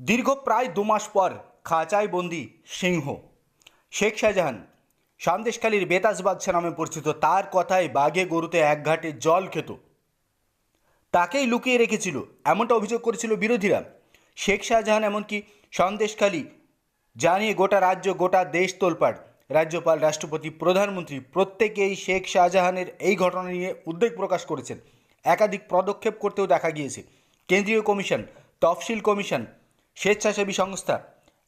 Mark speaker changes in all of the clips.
Speaker 1: দীর্ঘ প্রায় দু মাস পর খাঁচায় বন্দি সিংহ। শেখ শাহজাহান সন্দেশখালীর বেতাজ বাদশা নামে পরিচিত তার কথায় বাঘে গরুতে এক ঘাটে জল খেত। তাকেই লুকিয়ে রেখেছিল, এমনটা অভিযোগ করেছিল বিরোধীরা। শেখ শাহজাহান এমনকি সন্দেশখালী জানিয়ে গোটা রাজ্য, গোটা দেশ তোলপাড়। রাজ্যপাল, রাষ্ট্রপতি, প্রধানমন্ত্রী প্রত্যেকেই শেখ শাহজাহানের এই ঘটনা নিয়ে উদ্বেগ প্রকাশ করেছেন। একাধিক পদক্ষেপ করতেও দেখা গিয়েছে। কেন্দ্রীয় কমিশন, তফসিল কমিশন স্বেচ্ছাসেবী সংস্থা,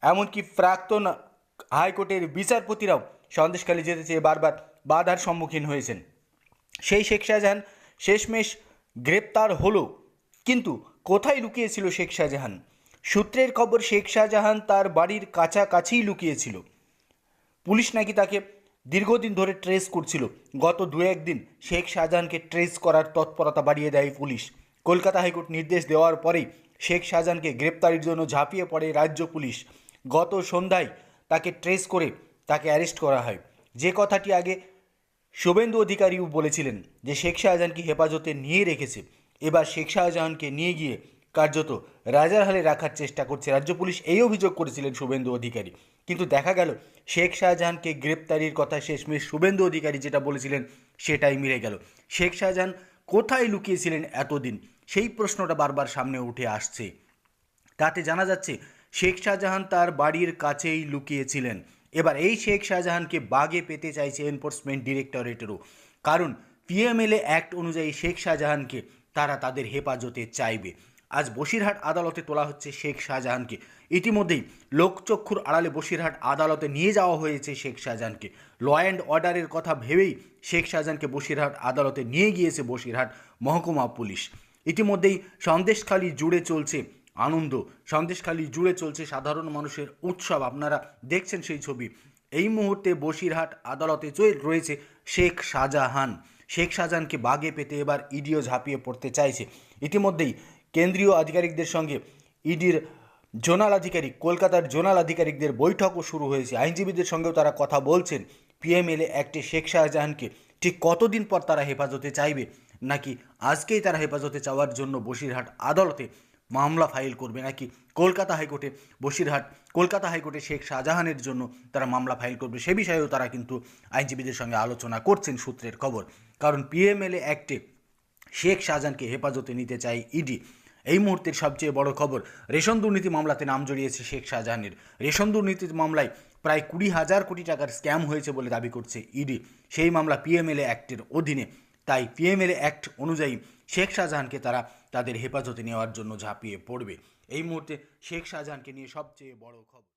Speaker 1: এমনকি প্রাক্তন হাইকোর্টের বিচারপতিরাও সন্দেশখালী যেতে চেয়ে বারবার বাধার সম্মুখীন হয়েছেন। সেই শেখ শাহজাহান শেষমেশ গ্রেপ্তার হলো, কিন্তু কোথায় লুকিয়েছিল শেখ শাহজাহান? সূত্রের খবর, শেখ শাহজাহান তার বাড়ির কাছাকাছিই লুকিয়েছিল। পুলিশ নাকি তাকে দীর্ঘদিন ধরে ট্রেস করছিল। গত দু একদিন শেখ শাহজাহানকে ট্রেস করার তৎপরতা বাড়িয়ে দেয় পুলিশ। কলকাতা হাইকোর্ট নির্দেশ দেওয়ার পরেই শেখ শাহজাহানকে গ্রেপ্তারের জন্য ঝাঁপিয়ে পড়ে রাজ্য পুলিশ। গত সন্ধ্যায় তাকে ট্রেস করে তাকে অ্যারেস্ট করা হয়। যে কথাটি আগে শুভেন্দু অধিকারীও বলেছিলেন যে শেখ শাহজাহানকে হেফাজতে নিয়ে রেখেছে। এবার শেখ শাহজাহানকে নিয়ে গিয়ে কার্যত রাজার হালে রাখার চেষ্টা করছে রাজ্য পুলিশ। এই অভিযোগ করেছিলেন শুভেন্দু অধিকারী। কিন্তু দেখা গেল, শেখ শাহজাহানকে গ্রেপ্তারির কথা শেষমেশ শুভেন্দু অধিকারী যেটা বলেছিলেন সেটাই মিলে গেল। শেখ শাহজাহান কোথায় লুকিয়েছিলেন এতদিন? সেই প্রশ্নটা বারবার সামনে উঠে আসছে। তাতে জানা যাচ্ছে, শেখ শাহজাহান তার বাড়ির কাছেই লুকিয়েছিলেন। এবার এই শেখ শাহজাহানকে বাগে পেতে চাইছে এনফোর্সমেন্ট ডিরেক্টরেটেরও। কারণ পিএমএলএ অ্যাক্ট অনুযায়ী শেখ শাহজাহানকে তারা তাদের হেফাজতে চাইবে। আজ বসিরহাট আদালতে তোলা হচ্ছে শেখ শাহজাহানকে। ইতিমধ্যেই লোকচক্ষুর আড়ালে বসিরহাট আদালতে নিয়ে যাওয়া হয়েছে শেখ শাহজাহানকে। ল অ্যান্ড অর্ডারের কথা ভেবেই শেখ শাহজাহানকে বসিরহাট আদালতে নিয়ে গিয়েছে বসিরহাট মহকুমা পুলিশ। ইতিমধ্যেই সন্দেশখালী জুড়ে চলছে আনন্দ। সন্দেশখালী জুড়ে চলছে সাধারণ মানুষের উৎসব। আপনারা দেখছেন সেই ছবি। এই মুহূর্তে বসিরহাট আদালতে রয়েছে শেখ শাহজাহান। শেখ শাহজাহানকে বাগে পেতে এবার ইডিও ঝাঁপিয়ে পড়তে চাইছে। ইতিমধ্যেই কেন্দ্রীয় আধিকারিকদের সঙ্গে ইডির জোনাল আধিকারিক, কলকাতার জোনাল আধিকারিকদের বৈঠকও শুরু হয়েছে। আইনজীবীদের সঙ্গেও তারা কথা বলছেন। পিএমএলএ অ্যাক্টে শেখ শাহজাহানকে ঠিক কতদিন পর তারা হেফাজতে চাইবে? নাকি আজকেই তারা হেফাজতে চাওয়ার জন্য বসিরহাট আদালতে মামলা ফাইল করবে? নাকি কলকাতা হাইকোর্টে, বসিরহাট, কলকাতা হাইকোর্টে শেখ শাহজাহানের জন্য তারা মামলা ফাইল করবে? সে বিষয়েও তারা কিন্তু আইনজীবীদের সঙ্গে আলোচনা করছেন সূত্রের খবর। কারণ পিএমএলএ অ্যাক্টে শেখ শাহজাহানকে হেফাজতে নিতে চায় ইডি। এই মুহূর্তের সবচেয়ে বড় খবর, রেশন দুর্নীতি মামলাতে নাম জড়িয়েছে শেখ শাহজাহানের। রেশন দুর্নীতির মামলায় প্রায় কুড়ি হাজার কোটি টাকার স্ক্যাম হয়েছে বলে দাবি করছে ইডি। সেই মামলা পিএমএলএ অ্যাক্টের অধীনে তাই পিএমএল অ্যাক্ট অনুযায়ী শেখ শাহজাহানকে তারা তাদের হেফাজতে নেওয়ার জন্য ঝাঁপিয়ে পড়বে। এই মুহূর্তে শেখ শাহজাহানকে নিয়ে সবচেয়ে বড় খবর।